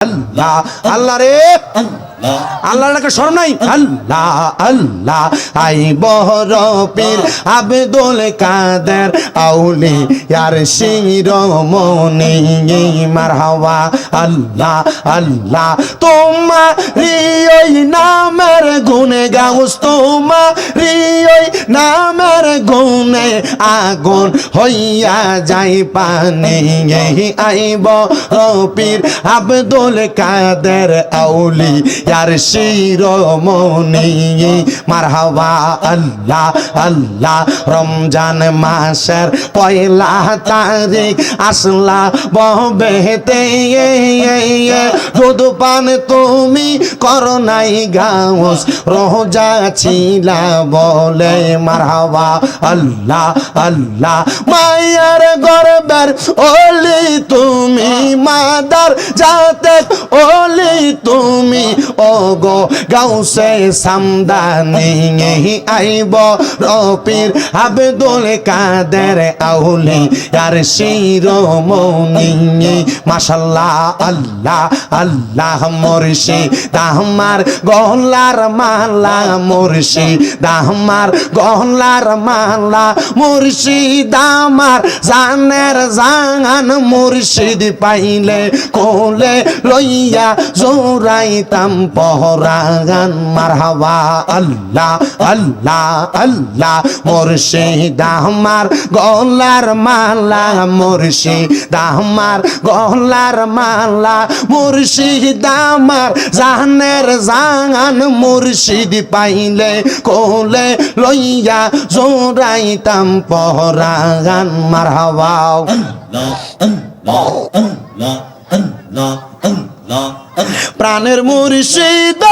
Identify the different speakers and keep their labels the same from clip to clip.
Speaker 1: আল্লাহ আল্লাহ রে। আল্লাহ ডাকে স্মরণ নাই? আল্লাহ আল্লাহ, আই বহর পীর আবেদুল কাদের আউলি ইয়ার শিরোমণি মারহাওয়া আল্লাহ আল্লাহ তোমারি ওই নামের গুনে গাউস তোমারি ওই নামের গুনে আগুন হইয়া যাই পানি। আইব রপির আব্দুল কাদের আউলি ইয়ার শিরোমণি, মারহাবা আল্লাহ আল্লাহ, রমজান মাসের পয়লা তারিখ আসলা বহবেতে দুধ পান তুমি করো নাই গাউস, রোজা ছিলা বলে, মারহাবা আল্লাহ আল্লাহ, মায়ার গর্বের ওলি তুমি, মাদার যাতে ওলি তুমি ও গো গাউসে সামদানি আইব রপির আবেদুল কাদের আউলি আর শিরোমণি মাশাল্লাহ, আল্লাহ আল্লাহ মুর্শি। দাহমার গহলার মালা মুর্শি। দাহমার গহলার মালা মুর্শিদ আমার জানের জান মুর্শিদ পাইলে কোলে লইয়া জোরাইতাম পহরাগান মারহাবা, আল্লাহ আল্লাহ আল্লাহ, মুর্শিদ আমার গলার মালা, মুর্শিদ আমার গলার মালা, মুর্শিদ আমার জানের জান মুর্শিদ পাইলে কোলে লইয়া জোরাইতাম পহরাগান মারহাবা। প্রাণের মুর্শিদ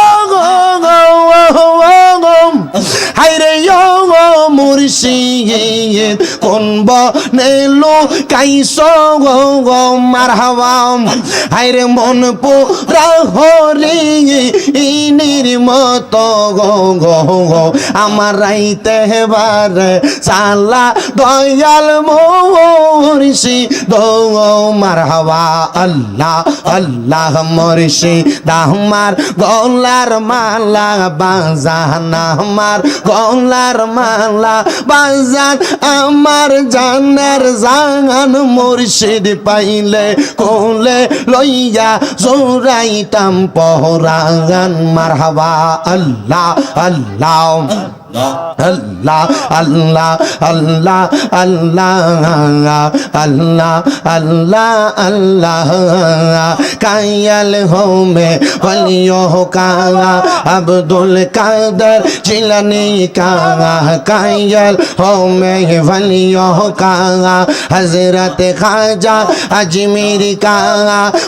Speaker 1: হাইরে মুর্শিদ, কোন বনেলো কাইস মার হাওয়াম হাইরে মন পোরা হরি, ইনির আমার রাইতে হেবার সালা দয়াল মরিষি দো মার হাওয়া আল্লাহ আল্লাহ মরিষি দাহমার গলার মালা বাজান আমার, গলার মালা বাজান আমার। জানের জান মুর্শিদ পাইলে কোলে লইয়া জোরাইতাম পহরাগান মারহাবা আল্লাহ আল্লাহ। আল্লাহ আল্লাহ আল্লাহ আল্লাহ আল্লাহ আল্লাহ আল্লাহ কায়াল হোমে হলিও কাঙা আব্দুল কাদের জিলানি কাঙা কায়াল হোমে হলিও কাঙা হজরত খাজা अजमेर का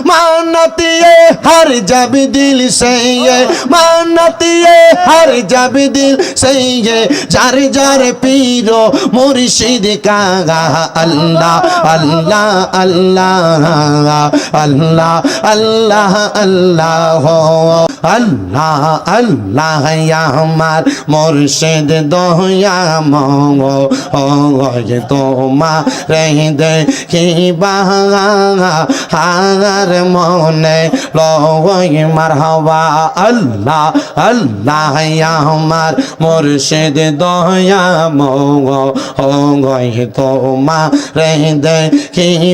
Speaker 1: मानत ये हर जब दिल से ये मानत ये हर जब दिल से দিয়ে যার যার পীর মুর্শিদ কাগা আল্লাহ আল্লাহ আল্লাহ আল্লাহ আল্লাহ আল্লাহ আল্লাহ আল্লাহ আমার মোর্শেদ দয়াম তোমার দেখি হার মনে লই মার হওয়া আল্লাহ আল্লাহ আমার মোর্শেদ দয়াম তোমার দেখি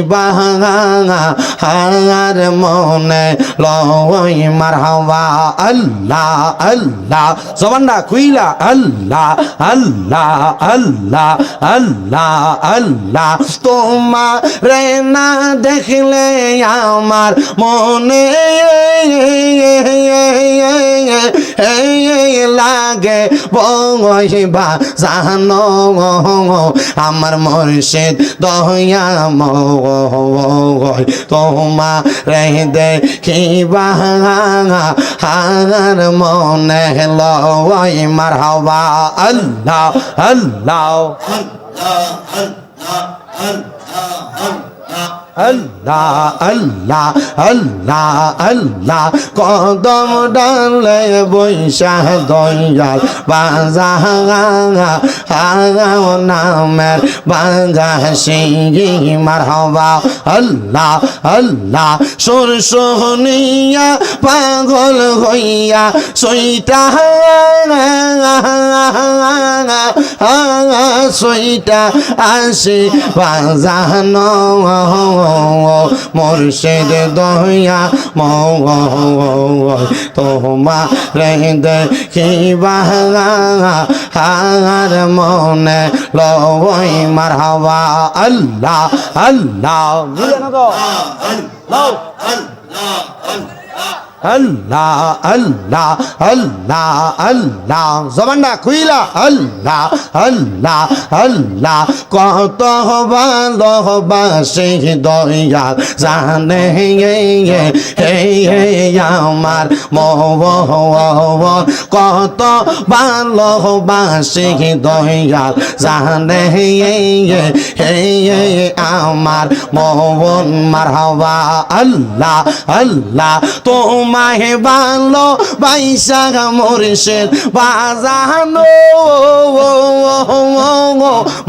Speaker 1: হার মনে লই মার হওয়া আল্লাহ আল্লাহ জবানটা খুইলা আল্লাহ আল্লাহ আল্লাহ আল্লাহ আল্লাহ। তোমা রে না দেখলে আমার মনে লাগে বইবা জানো আমার মুর্শিদ দয়া ময় তোমা রে দেখিবা হার মনে লয় মার হওয়া আল্লাহ আল্লাহ আল্লাহ আল্লাহ আল্লাহ। আল্লাহ আল্লাহ আল্লাহ আল্লাহ। কদম ডালে বৈশা দয়াল বাজা নামের বাজা সিঙ্গি মারহবা। আল্লাহ আল্লাহ, সুর সোহনিয়া পাগল হইয়া সইটা সইটা আসি বাজানো মুর্শিদ দয়া তোমা রে দেখিবা হার মনে লই মারহাবা। আল্লাহ আল্লাহ আল্লাহ আল্লাহ তো আল্লাহ আল্লাহ আল্লাহ আল্লাহ। জবানটা খুইলা। আল্লাহ আল্লাহ আল্লাহ। কত ভালোবাসে দয়াল। জানে আমার মোহন কত ভালোবাসে দয়াল। জানে আমার মোহন মারহাবা। আল্লাহ আল্লাহ তোমায় ভালো বাইসা মুর্শিদ বাজানো।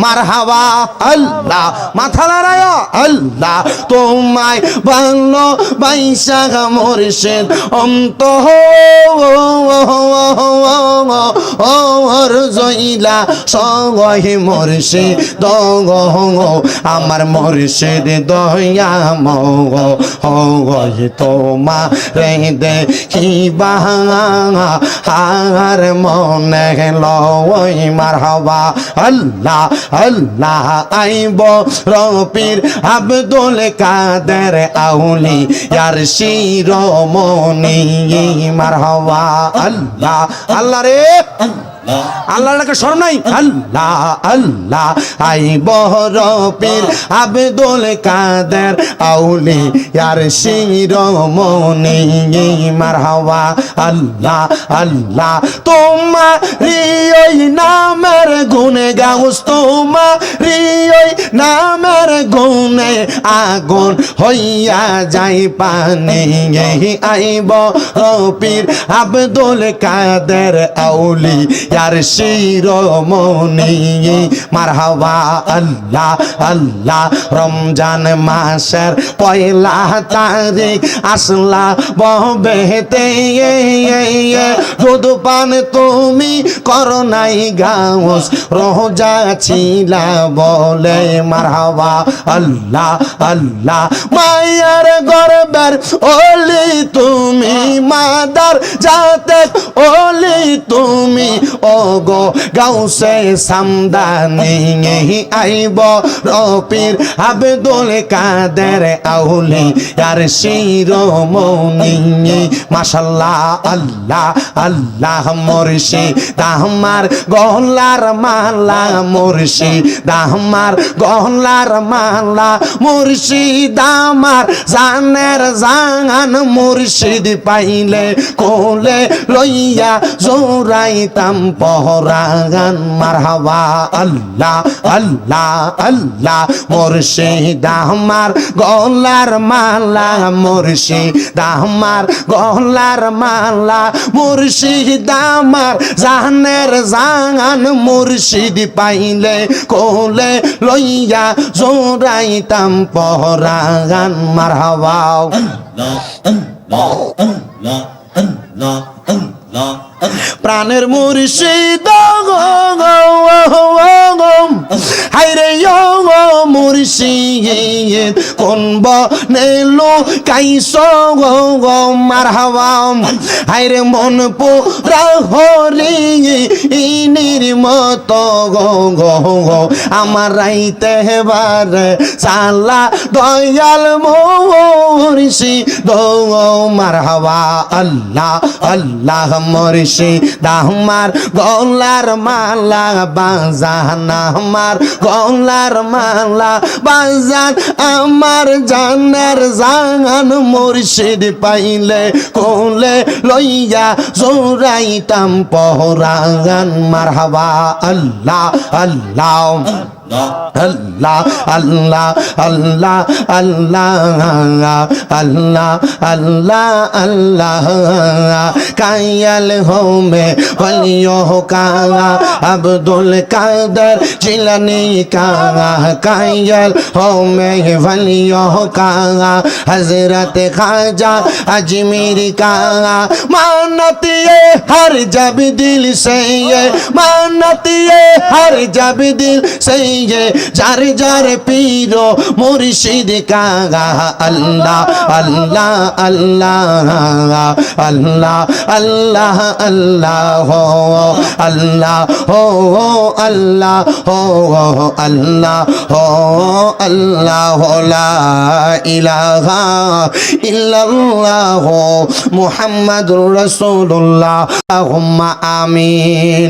Speaker 1: মারহাবা আল্লাহ, মাথা লড়ায় আল্লাহ, তোমায় ভালো বাইসা মুর্শিদ অন্ত ওর জইলা সঙ্গে মুর্শিদ দঙ্গ আমার মুর্শিদ দয়া মগ হয়ে তোমা রে দেখিবা হার মনে লই মারহাবা। আল্লাহ আল্লাহ আইব রপির আব্দুল কাদের আউলি, ইয়ার মার হবা আল্লাহ আল্লাহ রে। আল্লাহকে স্মরণ নাই? আল্লাহ আল্লাহ, আই বহরপীর আবেদুল কাদের আউলি ইয়ার শিরোমণি, মারহাবা। আল্লাহ আল্লাহ তোমার ওই নামের গুনে গাউস তোমার ওই নামের গুনে আগুন হইয়া যাই পানি। আইব রপির আব্দুল কাদের আউলি ইয়ার শিরোমণি, মারহাবা, আল্লাহ আল্লাহ, রমজান মাসের পয়লা তারিখ আসলা বহবেতে দুধ পান তুমি করো নাই গাউস, রোজা ছিলা বলে, মারহাবা, আল্লাহ আল্লাহ, মায়ার গর্বের ওলি তুমি, মাদার যাতে ওলি তুমি গো গাউসে সামদানি আইব রপির আবেদুল কাদের আউলি আর শিরোমণি মাশাল্লাহ, আল্লাহ আল্লাহ মুর্শি। দাহমার গহলার মালা মুর্শি। দাহমার গহলার মালা মুর্শিদ আমার জানের জান মুর্শিদ পাইলে কোলে লইয়া জোরাইতাম পহরাগান, মারহাবা, আল্লাহ আল্লাহ আল্লাহ। মুর্শিদ আমার গলার মালা, মুর্শিদ আমার গলার মালা। মুর্শিদ আমার জানের জান মুর্শিদ পাইলে কোলে লইয়া জোরাইতাম পহরাগান, মারহাবা। প্রাণের মুর্শিদ হাইরে মুর্শিদ, কোন বনেলো কাইস মার হাওয়াম হাইরে মন পোরা হরি, ইনির মত, গো গো গো। আমার রাইতে বার সালা দয়াল মরিষি দো মার হাওয়া আল্লাহ আল্লাহ মুর্শিদ আমার গলার মালা বাজান আমার, গলার মালা বাজান আমার। জানের জান মুর্শিদ পাইলে কোলে লইয়া জোরাইতাম পহরাগান। মারহাবা আল্লাহ আল্লাহ আল্লাহ আল্লাহ আল্লাহ আল্লাহ আল্লাহ আল্লাহ আল্লাহ। কায়াল হোমে হলিও কাঙা আব্দুল কাদের জিলানি কাঙা কায়াল হোমে হলিও কাঙা হজরত খাজা अजमेर का मानती है हर जब दिल से ये मानती है हर जब दिल से ये जार जार पीरो मुर्शिद का अल्लाह अल्लाह अल्लाह अल्लाह अल्लाह আল্লাহ আল্লাহ আল্লাহ হো আল্লাহ হো আল্লাহ হো আল্লাহ, লা ইলাহা ইল্লাল্লাহ মুহাম্মাদুর আমিন,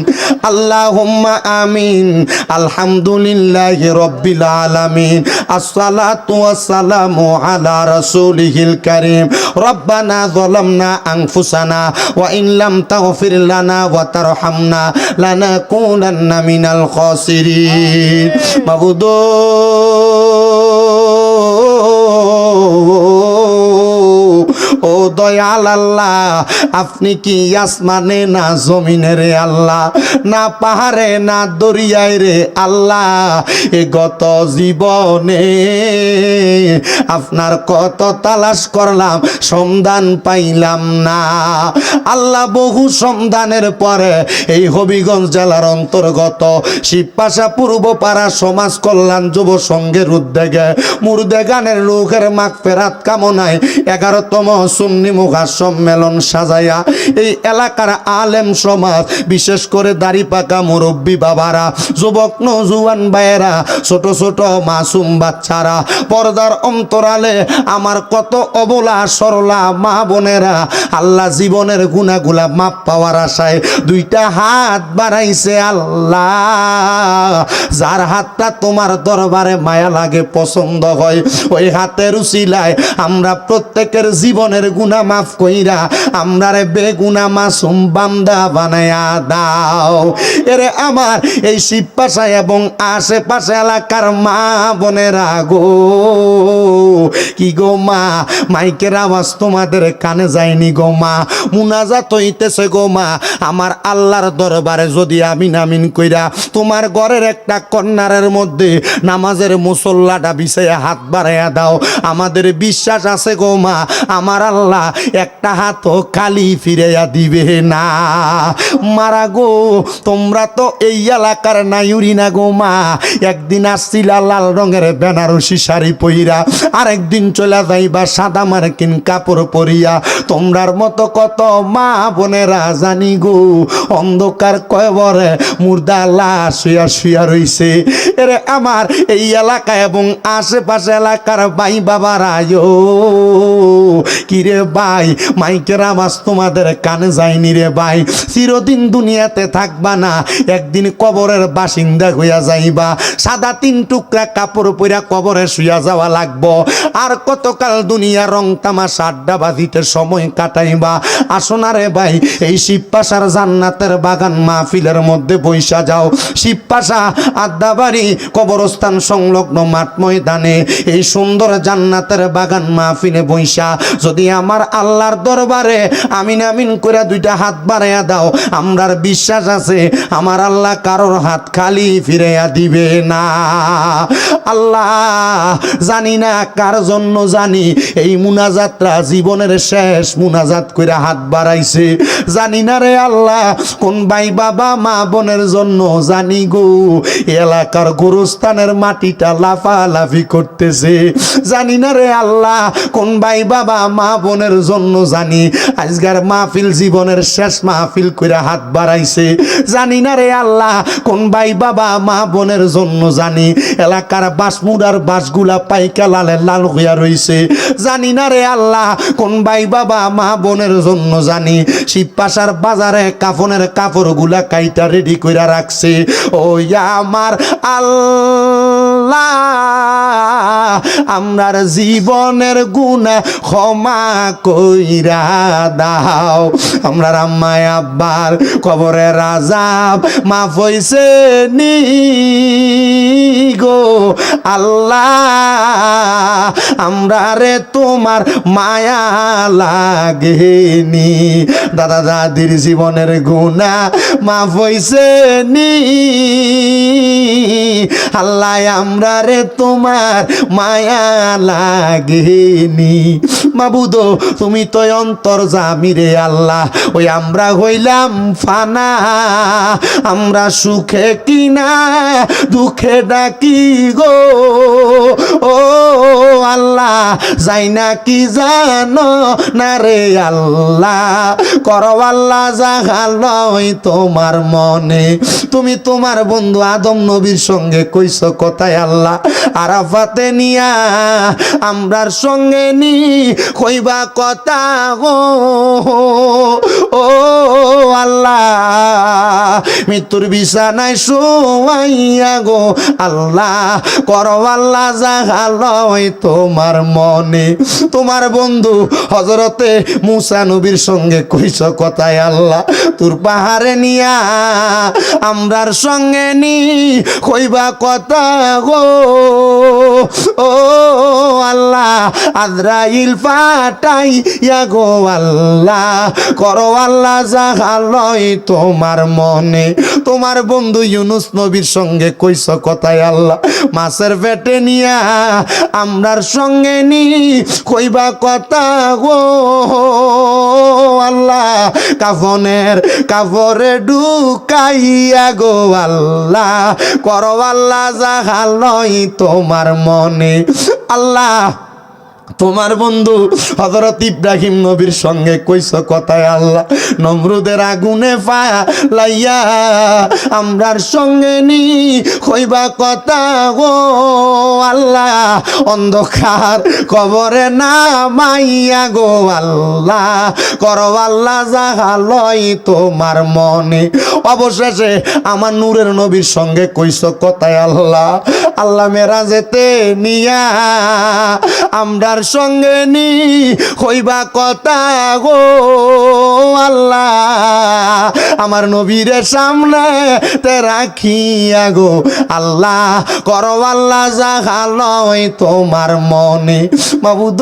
Speaker 1: আল্লাহুম্মা আমিন, আলহামদুলিল্লাহি রব্বিল আলামিন, আসসালাতু ওয়াসসালামু আলা রাসূলিহিল কারীম। রব্বানা যালামনা আনফুসানা ওয়া লাম তাগফির লানা ওয়া তারহামনা লানাকুনান্না মিনাল খাসিরিন। মাবুদো দয়াল আল্লাহ আপনি কি আসমানে না জমিনে রে আল্লাহ? না পাহাড়ে, না দরিয়ায় রে আল্লাহ। এ গত জীবনে আপনার কত তালাশ করলাম, সন্ধান পাইলাম না। আল্লাহ বহু সন্ধানের পরে এই হবিগঞ্জ জেলার অন্তর্গত শিবপাশা পূর্বপাড়া সমাজ কল্যাণ যুব সংঘের উদ্যোগে মুর্দে গানের লোকের মাগ ফেরাত কামনায় এগারোতম সুন্নি মুখা সম্মেলন সাজাইয়া এই এলাকার আলেম সমাজ, বিশেষ করে দাড়ি পাকা মুরব্বী বাবারা, যুবক, নজুয়ান ভাইয়েরা, ছোট ছোট মাসুম বাচ্চারা, পর্দার অন্তরালে আমার কত অবলা, সরলা মা বোনেরা, আল্লাহ জীবনের গুণাগুলা মাপ পাওয়ার আশায় দুইটা হাত বাড়াইছে আল্লাহ। যার হাতটা তোমার দরবারে মায়া লাগে, পছন্দ হয়, ওই হাতের উচিলায় আমরা প্রত্যেকের জীবনের গুণা মাফ কইরা, আমরারে বেগুনা মাসুম বান্দা বানায়া দাও। এরে আমার এই শিবপাশা এবং আশেপাশে এলাকার মা বোনেরা গো। কি গো মা, মাইকের আওয়াজ তোমাদের কানে যায়নি গো মা, মুনাজাত হইতেছে গো মা। আমার আল্লাহর দরবারে যদি আমিন আমিন কইরা, তোমার ঘরের একটা কন্যারের মধ্যে নামাজের মুসল্লাটা বিছাইয়া হাত বাড়াইয়া দাও। আমাদের বিশ্বাস আছে গো মা, আমার আল্লাহ একটা হাতও খালি ফিরাইয়া দিবে না। মারা গো, তোমরা তো এই এলাকার নাইউরি না গো মা। একদিন আসছিলা লাল রঙের বেনারসি শাড়ি পইরা, আরেকদিন চলে যাইবা সাদা মার্কিন কাপড় পরিয়া। তোমরার মতো কত মা বোনেরা জানি গো, অন্ধকার কয়বরে মুর্দা লাশ শুয়া শুয়া রইছে। এরে আমার এই এলাকা এবং আশেপাশে এলাকার ভাই বাবারা ও কিরে ভাই, মাইকের আওয়াজ তোমাদের কানে যায়নি রে ভাই। চিরদিন দুনিয়াতে থাকবা না, একদিন কবরের বাসিন্দা হইয়া যাইবা। সাদা তিন টুকরা কাপড় পইরা কবরে শুয়া যাওয়া লাগবো। আর কতকাল দুনিয়া রং তামাশা আড্ডা বাঁধিতে সময় কাটাইবা। আসোনা রে ভাই, এই শিবপাশার জান্নাতের বাগান মাহফিলের মধ্যে বৈশা যাও। শিবপাশা আড্ডাবাড়ি কবরস্থান সংলগ্ন মাঠ ময়দানে, এই সুন্দর জান্নাতের বাগান মাহফিলে বৈশা যদি আমার আল্লাহর দরবারে আমিন আমিন করে দুইটা হাত বাড়াইয়া দাও। আমরার বিশ্বাস আছে, আমার আল্লাহ কারোর হাত খালি ফিরাইয়া দিবে না। আল্লাহ জানি না কার জন্য জানি, এই মুনাজাতরা জীবনের শেষ মুনাজাত করে হাত বাড়াইছে। জানি না রে আল্লাহ, কোন ভাই বাবা, মা বোনের জন্য জানি গো এলাকার গোরস্থানের মাটিটা লাফালাফি করতেছে। জানি না রে আল্লাহ, কোন ভাই বাবা, মা বোন বোনের জন্য জানি। আজকার মাহফিল জীবনের শেষ মাহফিল কইরা হাত বাড়াইছে। জানি না রে আল্লাহ, কোন ভাই বাবা, মা বোনের জন্য জানি। এলাকার বাসমুড়ার বাসগুলা পাইকা লালে লাল হইয়া রইছে। জানি না রে আল্লাহ, কোন ভাই বাবা, মা বোনের জন্য জানি। শিবপাশার বাজারে কাফনের কাপড়গুলা কাইটা রেডি কইরা রাখছে। ও আমার আল্লাহ। আমরার জীবনের গুণা ক্ষমা কইরা দাও। আমরার আম্মায় আব্বার কবরে রাজাব মাফ হইছে নি গো আল্লাহ। আমরা রে তোমার মায়া লাগেনি। দাদা দাদির জীবনের গুণা মাফ হইছে নি। আল্লাহ আমরা রে তোমার মায়া লাগেনি। মাবুদ, তুমি তো অন্তর জামি রে আল্লাহ। ওই আমরা হইলাম ফানা। আমরা সুখে কিনা, দুঃখে ডাকি গো। ও আল্লাহ, যাই না কি জানো না রে আল্লাহ। করো আল্লাহ জাগালয় তোমার মনে। তুমি তোমার বন্ধু আদম নবীর সঙ্গে কইস কথায় আল্লাহ আরাফাতে নিয়া আমরার সঙ্গে নি কইবা কথা গো ও আল্লাহ। মৃত্যুর বিছানায় শোয়াইয়া গো আল্লাহ, করো আল্লাহ তোমার মনে। তোমার বন্ধু হজরতে মুসা নবীর সঙ্গে কইস কথায় আল্লাহ, তোর পাহাড়ে নিয়া আমরার সঙ্গে নি, কইবা কথা গো। ও আল্লাহ আদ্রাইল পাটাই ইয়া গো আল্লাহ, করো আল্লাহ জাহালয় তোমার মনে। তোমার বন্ধু ইউনুস নবীর সঙ্গে কইস কথায় আল্লাহ, মাছের পেটে নিয়া আমরার সঙ্গে নি, কইবা কথা গো আল্লাহ, কাফনের কাপড়ে ঢুকাইয়া গো আল্লাহ, করো আল্লাহ জাহালয় তোমার মনে। আল্লাহ তোমার বন্ধু হজরত ইব্রাহিম নবীর সঙ্গে কইস কথায় আল্লাহ, নমরুদের আগুনে পায়া লাইয়া আমরার সঙ্গে নি কইবা কথা গো আল্লাহ, অন্ধকার কবরে না মাইয়া গো আল্লাহ, করো আল্লাহ জাহালয় তোমার মনে। অবশেষে আমার নূরের নবীর সঙ্গে কইস কথায় আল্লাহ আল্লাহ মেরা যেতে নিয়া আমরার সঙ্গে নি, হইবা কথা গো আল্লাহ। আমার নবীর সামনে তে রাখিয়া গো আল্লাহ। করো আল্লাহ নয় তোমার মনে। মাবুদ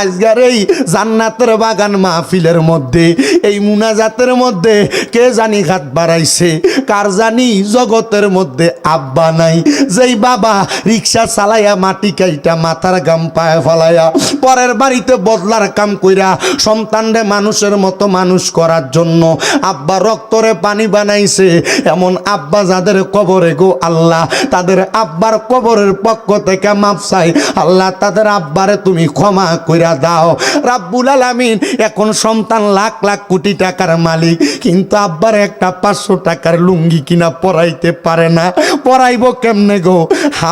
Speaker 1: আজকের এই জান্নাতের বাগান মাহফিলের মধ্যে। এই মুনাজাতের মধ্যে কে জানি হাত বাড়াইছে? কার জানি জগতের মধ্যে আব্বা নাই? যেই বাবা রিক্সা চালাইয়া মাটি কাইটা মাথার গাম পায়ে ফলাইয়া পরের বাড়িতে বদলার কাম কইরা সন্তানরে মানুষের মতো মানুষ করার জন্য আব্বা রক্তরে পানি বানাইছে। এমন আব্বা যাদের কবরে গো আল্লাহ, তাদের আব্বার কবরের পক্ষ থেকে মাপ চাই। আল্লাহ তাদের আব্বারে তুমি ক্ষমা কইরা দাও, রাব্বুল আলামিন, এখন সন্তান লাখ লাখ কোটি টাকার মালিক, কিন্তু আব্বার একটা পাঁচশো টাকার লুঙ্গি কিনা পরাইতে পারে না। পরাইব কেমনে গো?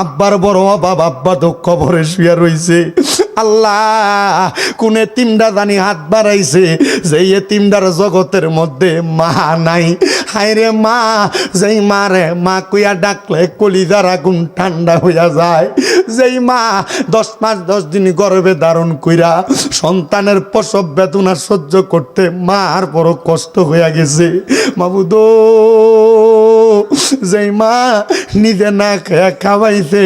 Speaker 1: আব্বার বড় অভাব, আব্বা তো কবরে শুয়ে রইছে। আল্লাহ, কোন এতিমটা জানি হাত বাড়াইছে যে এতিমটার জগতের মধ্যে মা নাই। হায়রে মা, যেই মা রে মা কুইয়া ডাকলে কলি কলিজার আগুন ঠান্ডা হইয়া যায়। যেই মা দশ পাঁচ দশ দিন গর্ভে ধারণ কইরা সন্তানের প্রসব বেদনা সহ্য করতে মার বড় কষ্ট হইয়া গেছে। মাবুদ, যেই মা নিজে না খেয়া খাওয়াইছে,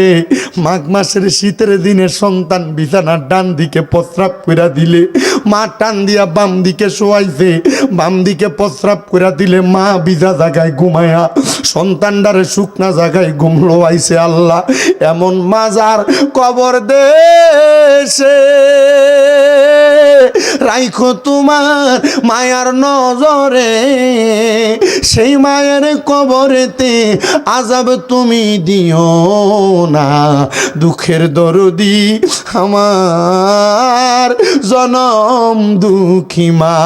Speaker 1: মাঘ মাসের শীতের দিনে সন্তান বিছানার ডান দিকে প্রস্রাব কইরা দিলে মা টান দিয়া বাম দিকে শোয়াইছে, বাম দিকে প্রস্রাব করে দিলে মা বিজা জায়গায় ঘুমায়া, সন্তানটারে শুকনা জায়গায় ঘুমলো আইছে আল্লাহ। এমন মাজার কবর দেশে। রাইখো তোমার মায়ার নজরে, সেই মায়ের কবরেতে আজাব তুমি দিও না। দুঃখের দরদি আমার জনম দুঃখী মা।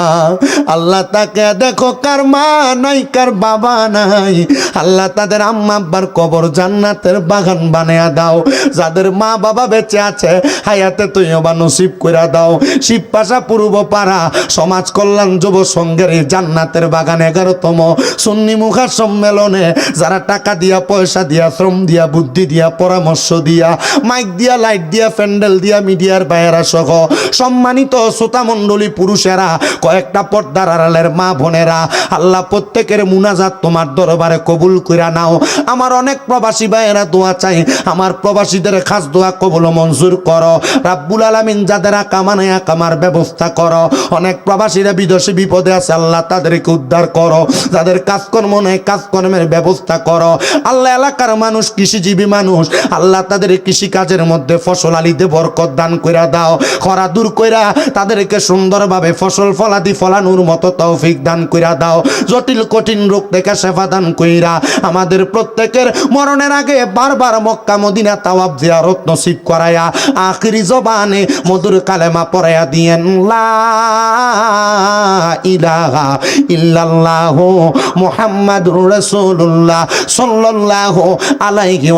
Speaker 1: আল্লাহ তাকে দেখো, কার মা নাই, কার বাবা নাই। আল্লাহ তাদের আম্মা আব্বার কবর জান্নাতের বাগান বানিয়ে দাও। যাদের মা বাবা বেঁচে আছে, হায়াতে তুই বা নসিব করে দাও। শিব পাশা পূর্ব পাড়া, সমাজ কল্যাণ যুব এই জান্নাতের বাগান এগারোতম সুন্নি মুখা সম্মেলনে যারা টাকা দিয়া, পয়সা দিয়া, শ্রম দিয়া, বুদ্ধি দিয়া, পরামর্শ দিয়া, মাইক দিয়া, লাইট দিয়া, প্যান্ডেল দিয়া, মিডিয়ার বাইরা সহ সম্মানিত শ্রোতা মণ্ডলী পুরুষেরা, কয়েকটা পর্দার আড়ালের মা বোনেরা, আল্লাহ প্রত্যেকের মুনাজাত তোমার দরবারে কবুল কইরা নাও। আমার অনেক প্রবাসী ভাইয়েরা দোয়া চাই, আমার প্রবাসীদের খাস দোয়া কবুল মঞ্জুর করো। রাব্বুল আলামিন যাদের কামানে কামার ব্যবস্থা করো। অনেক প্রবাসীরা বিদেশে বিপদে আছে, আল্লাহ তাদেরকে উদ্ধার করো। যাদের কাজকর্ম নেই, কাজকর্মের ব্যবস্থা করো। আল্লাহ এলাকার মানুষ কৃষিজীবী মানুষ, আল্লাহ তাদের কৃষিকাজের মধ্যে ফসল আলিতে বরকত দান কইরা দাও। খরা দূর কইরা তাদেরকে সুন্দরভাবে ফসল ফলাদি ফলানোর মতো তৌফিক দান কইরা দাও। জটিল, কঠিন রোগ থেকে সেবা দান কইরা আমাদের প্রত্যেকের মরণের আগে বারবার মক্কা, মদিনা তাওয়াব জিয়ারত নসিব করায়া আখিরি জবানে মধুর কালেমা পড়ায়া দিয়েন, লা ইলাহা ইল্লাল্লাহু মুহাম্মাদুর রাসূলুল্লাহ সাল্লাল্লাহু আলাইহি